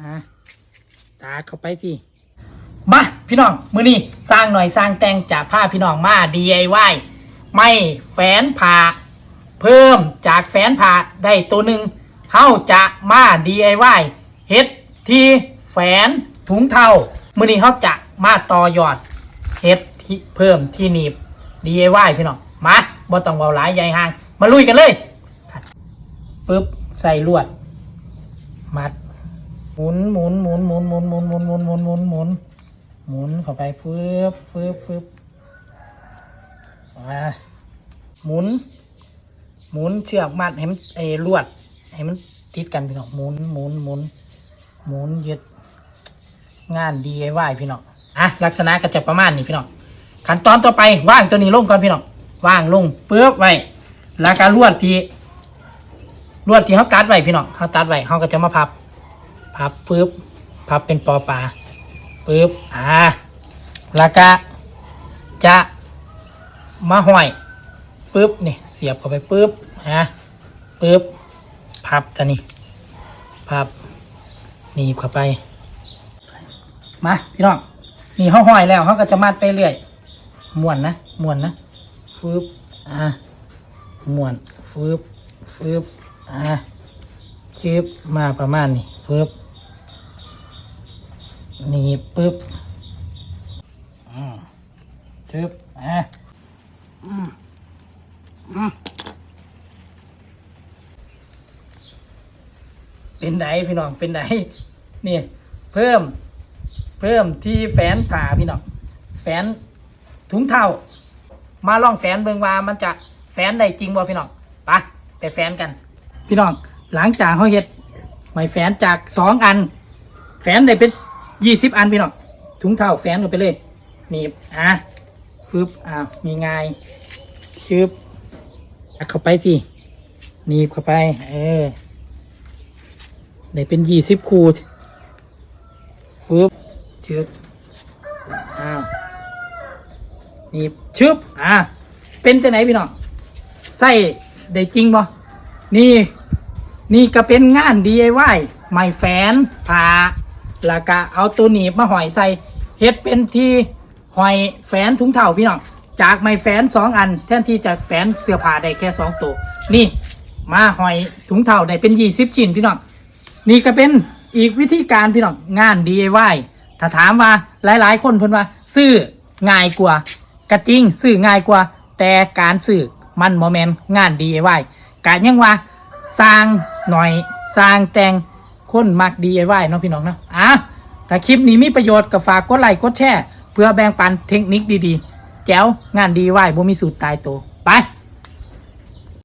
อะตาเข้าไปสิมาพี่น้องมือนี้สร้างหน่อยสร้างแต่งจากผ้าพี่น้องมา DIY ไม่แฝนผ่าเพิ่มจากแฝนผ่าได้ตัวหนึ่งเฮาจะมา DIY เฮ็ดที่แฝนถุงเท้ามือนี้เฮาจะมาต่อยอดเฮ็ดที่เพิ่มที่หนีบ DIY พี่น้องมาบ่ต้องเบาหลายใหญ่ห่าง มาลุยกันเลยปึ๊บใส่ลวด มัด หมุนหมุนหมุนหมุนหมุนหมุนหมุนหมุนหมุนหมุนหมุนหมุนเข้าไปฟึบฟึบฟึบอ่าหมุน หมุนเชือกมัดให้มันไอ้ลวดให้มันติดกันพี่น้องหมุนหมุนหมุนหมุนยึดงาน DIY พี่น้องอะลักษณะก็จะประมาณนี้พี่น้องขั้นตอนต่อไปว่างตัวนี้ลงก่อนพี่น้องว่างลงปึ๊บไว้แล้วก็ลวดที่ลวดที่เขากัดไว้พี่น้องเขาตัดไว้เขาก็จะมาพับ พับปึ๊บพับเป็นปอปลาปึ๊บอ่าแล้วก็จะมาห้อยปึ๊บนี่เสียบเข้าไปปึ๊บฮะปึ๊บพับตัวนี้พับหนีบเข้าไปมาพี่น้องนี่เขาห้อยแล้วเขาก็จะมัดไปเรื่อยม้วนนะม้วนนะฟึบอ่าม้วนฟึบฟึบอ่าชืบมาประมาณนี้ปึ๊บ นี่ปึ๊บอืมชืบอะอืมอืมเป็นไดพี่น้องเป็นไดนี่เพิ่ม เพิ่มที่แฟนผ่าพี่น้องแฟนถุงเท้ามาลองแฟนเบิงว่ามันจะแฟนได้จริงบ่พี่น้องไปไปแฟนกัน พี่น้องหลังจากเขาเฮ็ดไม้แฝนจากสองอัน แฝนได้เป็น ยี่สิบอันพี่น้องถุงเท้าแฝนกันไปเลยหนีบอะฟึบอ่ามีไงชึบอัดเข้าไปสิหนีบเข้าไป เออได้เป็นยี่สิบคูฟึบชึบอ้าวหนีบชึบอ่าเป็นจะไหนพี่น้องใส่ได้จริงบ่นี่ นี่ก็เป็นงาน DIY ไม้แฝนผ่า แล้วก็เอาตัวหนีบมาหอยใส่เฮ็ดเป็นที่หอยแฝนถุงเท้าพี่น้องจากไม้แฝนสองอัน แทนที่จะแฝนเสื้อผ้าได้แค่สองตัวนี่มาหอยถุงเท้าได้เป็นยี่สิบชิ้นพี่น้องนี่ก็เป็นอีกวิธีการพี่น้องงาน DIY ถ้าถามว่าหลาย ๆ คนเพิ่นว่า ซื้อง่ายกว่ากระจริงซื้อง่ายกว่า แต่การซื้อมันโมเมนงาน DIY กะยังว่าสร้างหน่อยสร้างแต่งคนมัก DIY เนาะพี่น้องเนาะ อะถ้าคลิปนี้มีประโยชน์ก็ฝากกดไลค์กดแชร์เพื่อแบ่งปันเทคนิคดีๆ แจ๋วงานดีไหวบ่มีสูตรตายตัวไป